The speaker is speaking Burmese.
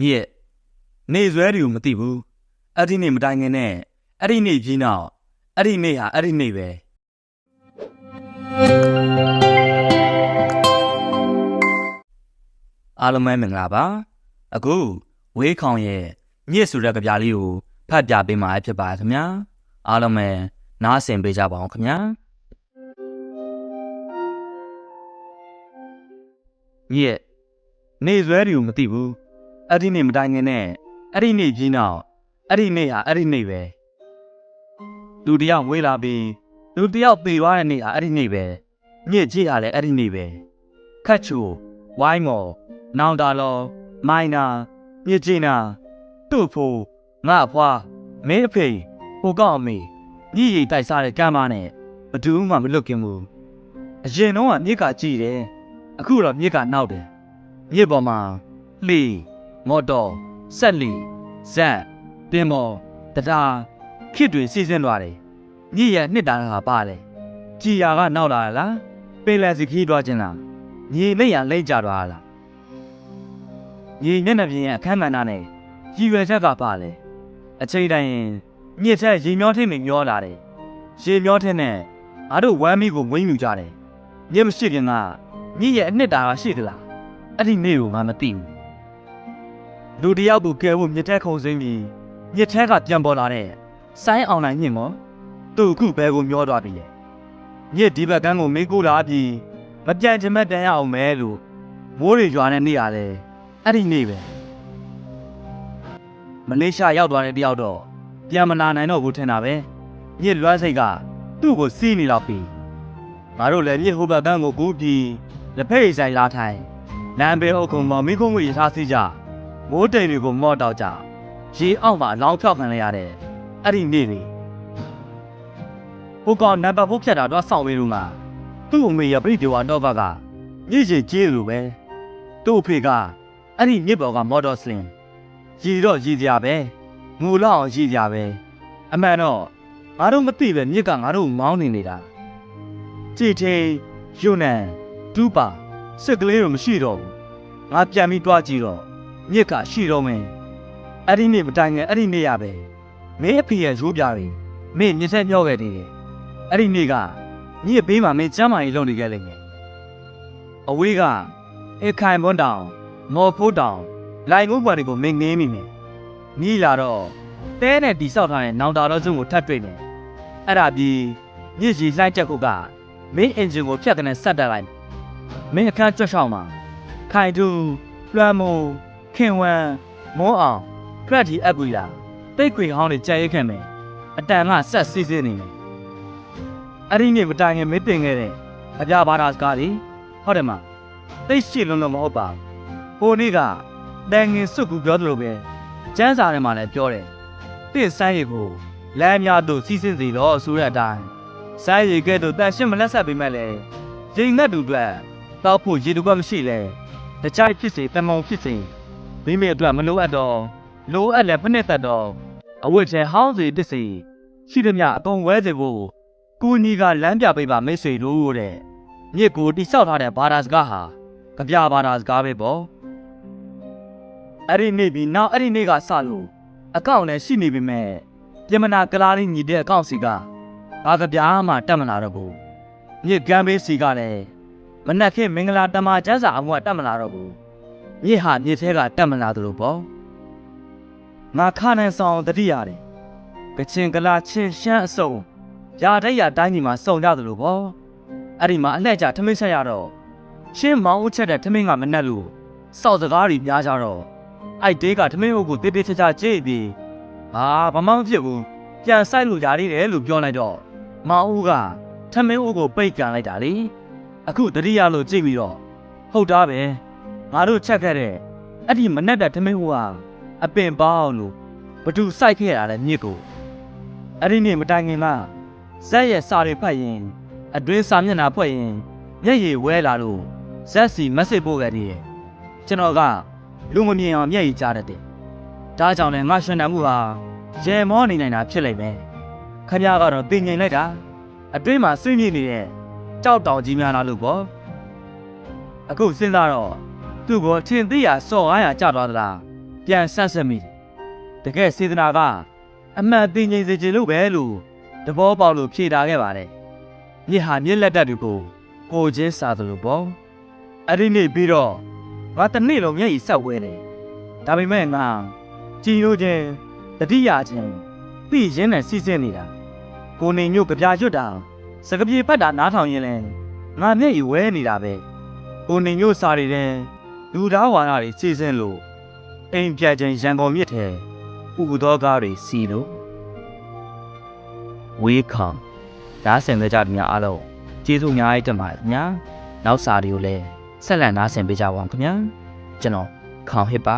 မြစ်နေဆွဲတွေကိုမသိဘူးအဲ့ဒီနေ့မတိုင်ခင်နဲ့အဲ့ဒီနေ့ပြီးနောက်အဲ့ဒီနေ့ဟာအဲ့ဒီနေ့ပဲအားလုံးပဲမင်္ဂလာပါအခုဝေးခေါင်ရဲ့မြစ်ဆိုတဲ့ကြပြလေးကိုဖတ်ပြပေးမှာဖြစ်ပါခင်ဗျာအားလုံးပဲနားဆင်ပေးကြပါအောင်ခင်ဗျာမြစ်နေဆွဲတွေကိုမသိဘူး အဲ့ဒီနေ့မတိုင်ခင်နဲ့အဲ့ဒီနေ့ပြီးနောက်အဲ့ဒီနေ့ဟာအဲ့ဒီနေ့ပဲလူတစ်ယောက်မွေးလာပြီးလူတစ်ယောက်ပေသွားတဲ့နေ့ဟာအဲ့ဒီနေ့ပဲမြစ်ကြီးဟာလည်းအဲ့ဒီနေ့ပဲခတ်ချူဝိုင်းမော်နောင်တာလောမိုင်းနာမြစ်ကြီးနာသူ့ဖို့ငါအဖွားမင်းအဖေဟိုကောက်အမေညည်ရီတိုက်စားတဲ့ကမ်းမနဲ့ဘယ်သူမှမလွတ်ကင်ဘူးအရင်တော့ကမြစ်ကကြည်တယ်အခုတော့မြစ်ကနောက်တယ်မြစ်ပေါ်မှာလှီ မော်တော်ဆက်လီဇက်တင်မော်တတာခစ်တွေစီစဉ်သွားတယ်ညည်ရနှစ်တာကပါလေကြည်ရာကနောက်လာလားပင်လယ်စီခီးသွားခြင်းလားညီမိတ်ရလိမ့်ကြသွားလားညီမျက်နှာပြင်ရဲ့အခမ်းကဏ္ဍနဲ့ရည်ရွယ်ချက်ကပါလေအချိန်တိုင်းရင်ညစ်ချက်ရေမျောထင်းတွေမျောလာတယ်ရေမျောထင်းနဲ့အားတို့ဝမ်းမီကိုဝင်းယူကြတယ်ညစ်မရှိခင်ကညစ်ရဲ့အနှစ်တာကရှိသလားအဲ့ဒီနေ့ကိုငါမသိဘူး လူတယောက်ကိုကဲဖို့မြစ်ထဲခုံစင်းပြီးမြစ်ထဲကပြန်ပေါ်လာတဲ့ဆိုင်းအောင်နိုင်ညင်မောသူ့အခုဘဲကိုမျောသွားပြီလေညစ်ဒီဘက်ကန်းကိုမေးကိုလာပြီးမပြန်ချင်မတန်ရအောင်မဲလို့မိုးတွေရွာတဲ့နေ့ရတယ်အဲ့ဒီနေ့ပဲမလေးရှားရောက်သွားတဲ့တယောက်တော့ပြန်မလာနိုင်တော့ဘူးထင်တာပဲညစ်လွမ်းစိတ်ကသူ့ကိုစီးနေတော့ပြီငါတို့လည်းညစ်ဟိုဘက်ကန်းကိုကူးပြီးလက်ဖက်ရည်ဆိုင်လာထိုင်လမ်းဘေးအုပ်ကုံပေါ်မိခုံးကိုရထားစီးကြ မိုးတိမ်တွေကိုမော့တော့ကြရေအောက်မှာအလောင်းဖြောက်ခံလိုက်ရတဲ့အဲ့ဒီနေ့လေဟိုကောင်နံပါတ်4ဖြတ်တာတော့စောင့်ပေးလို့ငါသူ့အမေရပြိတေဝါတော့ဘကညစ်ချေကြီးလိုပဲသူ့အဖေကအဲ့ဒီညစ်ပေါ်ကမော်တော်စလင်ရည်တော့ရည်ကြပဲငိုလောက်အောင်ရည်ကြပဲအမှန်တော့ငါတို့မသိပဲမြစ်ကငါတို့မောင်းနေနေတာကြည်ထေယွနန်တူးပါစစ်ကလေးတော့မရှိတော့ဘူးငါပြန်ပြီးတွားကြည့်တော့ မြစ်ကရှိတော့မယ်အဲ့ဒီနေ့မတိုင်ငယ်အဲ့ဒီနေ့ရပဲမင်းအဖေရဲ့ရိုးပြတွေမင်းမြစ်ဆက်မြောက်ခဲ့တယ်အဲ့ဒီနေ့ကမြစ်ဘေးမှာမင်းကျမ်းမာရေးလုပ်နေခဲ့လိမ့်မယ်အဝေးကအေခိုင်ဘွန်းတောင်မော်ဖိုးတောင်လိုင်ငုံပွားတွေကိုမင်းငင်းမိမယ်နီးလာတော့တဲနဲ့တီဆောက်ထားတဲ့နောင်တာတော်စုံကိုထပ်တွေ့မယ်အဲ့ဒါပြီးမြစ်ကြီးလှိုင်းချက်ခုတ်ကမင်းအင်ဂျင်ကိုဖြတ်ကနေဆက်တက်လိုက်မယ်မင်းအခန်းကြွက်ဆောင်မှာခိုင်တူလွှမ်းမိုး ခင်ဝမ်မောအောင်ဖရက်တီအပ်ပွေလာတိတ်ခွေဟောင်းတွေကြံ့ရိတ်ခဲ့မယ်အတန်ကဆက်စီးစင်းနေမယ်အဲ့ဒီနေ့မတိုင်ခင်မင်းတင်ခဲ့တဲ့အပြာဘာသာစကားတွေဟုတ်တယ်မတိတ်ရှိလုံးလုံးမဟုတ်ပါဘူးဟိုနေ့ကတန်ငင်စွတ်ကူပြောသလိုပဲကျန်းစာထဲမှာလည်းပြောတယ်တင့်ဆိုင်းရီကိုလမ်းများသို့စီးစင်းစီတော့ဆိုတဲ့အတိုင်းဆိုင်းရီကဲ့သို့တန်ရှင်းမလက်ဆက်ပေးမဲ့လေရင်ငတ်တူအတွက်တောက်ဖို့ရေတူကမရှိလဲတခြားဖြစ်စေတမောင်ဖြစ်စေ မိမိအတွက်မလိုအပ်တော့လိုအပ်လည်းဖနှစ်သက်တော့အဝတ်ချဲဟောင်းစီတစ်စီရှိသမျှအကုန်ဝဲစေဖို့ကိုညီကလမ်းပြပေးပါမိတ်ဆွေတို့တဲ့မြစ်ကိုတိဆောက်ထားတဲ့ဘာသာစကားဟာကြပြဘာသာစကားပဲပေါ့အဲ့ဒီနေ့ပြီးနောက်အဲ့ဒီနေ့ကစလို့အကောင့်လည်းရှိနေပြီမဲ့ပြမနာကလားလေးညီတဲ့အကောင့်စီကဘာကြပြားမှတက်မလာတော့ဘူးမြစ်ကမ်းဘေးစီကလည်းမနက်ခင်းမင်္ဂလာတမကျန်းစာအမှုကတက်မလာတော့ဘူး မြစ်ဟာမြစ်ထဲကတက်မလာသလိုပေါ့ငါခါနိုင်ဆောင်တတိရတယ်ကချင်ကလာချင်းရှမ်းအစုံရာတဲ့ရာတိုင်းဒီမှာစုံကြသလိုပေါ့အဲ့ဒီမှာအလှည့်ကျထမင်းဆက်ရတော့ရှင်းမောင်းဦးချက်တဲ့ထမင်းကမနှက်လို့စောက်စကားတွေများကြတော့အဲ့တေးကထမင်းအုပ်ကိုတေးတေးချာချာကြိတ်ပြီးဟာဘာမှမဖြစ်ဘူးပြန်ဆိုင်လို့ຢာသေးတယ်လို့ပြောလိုက်တော့မောင်ဦးကထမင်းအုပ်ကိုပိတ်ကန်လိုက်တာလေအခုတတိယလို့ကြိတ်ပြီးတော့ဟုတ်တာပဲ ငါတို့ချက်ခဲ့တဲ့အဲ့ဒီမနှက်တဲ့ထမင်းအုပ်ဟာအပင်ပေါအောင်လို့ဘသူစိုက်ခဲ့ရတာလဲမြစ်ကိုအဲ့ဒီနေ့မတိုင်ခင်ကဇက်ရဲ့စာတွေဖတ်ရင်အတွင်းစာမျက်နှာဖွက်ရင်မျက်ရည်ဝဲလာလို့ဇက်စီမက်ဆေ့ပို့ခဲ့တယ်ကျွန်တော်ကလူမမြင်အောင်မျက်ရည်ကြားတတ်တယ်ဒါကြောင့်လည်းငါရှင်တန်မှုဟာရေမောနေနိုင်တာဖြစ်လိမ့်မယ်ခမရကတော့တင်ငိန်လိုက်တာအတွင်းမှာဆွေးမြေ့နေတဲ့ကြောက်တောင်ကြီးများလားလို့ပေါ့အခုစဉ်းစားတော့ သူ့ကိုထင်သေးရစော်900ကျသွားသလားပြန်ဆက်ဆက်မိတယ်တကယ်စေတနာကအမှန်တင်ငိမ့်စေခြင်းလို့ပဲလို့သဘောပေါက်လို့ဖြေတာခဲ့ပါတယ်မြစ်ဟာမြစ်လက်တက်တွေကိုကိုချင်းစာသလိုပေါ့အဲ့ဒီနေ့ပြီးတော့ငါတစ်နေ့လုံးမျက်ရည်ဆက်ဝဲတယ်ဒါပေမဲ့ငါကြည်လို့ချင်းတတိယချင်းပြီးရင်းနဲ့စီးစင်းနေတာကိုနေမျိုးကြပြရွတ်တာစကပြေဖတ်တာနားထောင်ရင်လဲငါမျက်ရည်ဝဲနေတာပဲကိုနေမျိုးစာတွေတဲ့ လူသားဝါဒတွေစီးစင်းလို့အိမ်ပြတ်ချင်းရန်ကုန်မြစ်ထဲဥပဒေကားတွေစီလို့ဝေးခေါင်ဒါဆင်တဲ့ကြတဲ့များအားလုံးကျေးဇူးအများကြီးတင်ပါတယ်ခင်ဗျာနောက်စာတွေကိုလည်းဆက်လက်နားဆင်ပေးကြပါဦးခင်ဗျာကျွန်တော်ခေါင်ဟစ်ပါ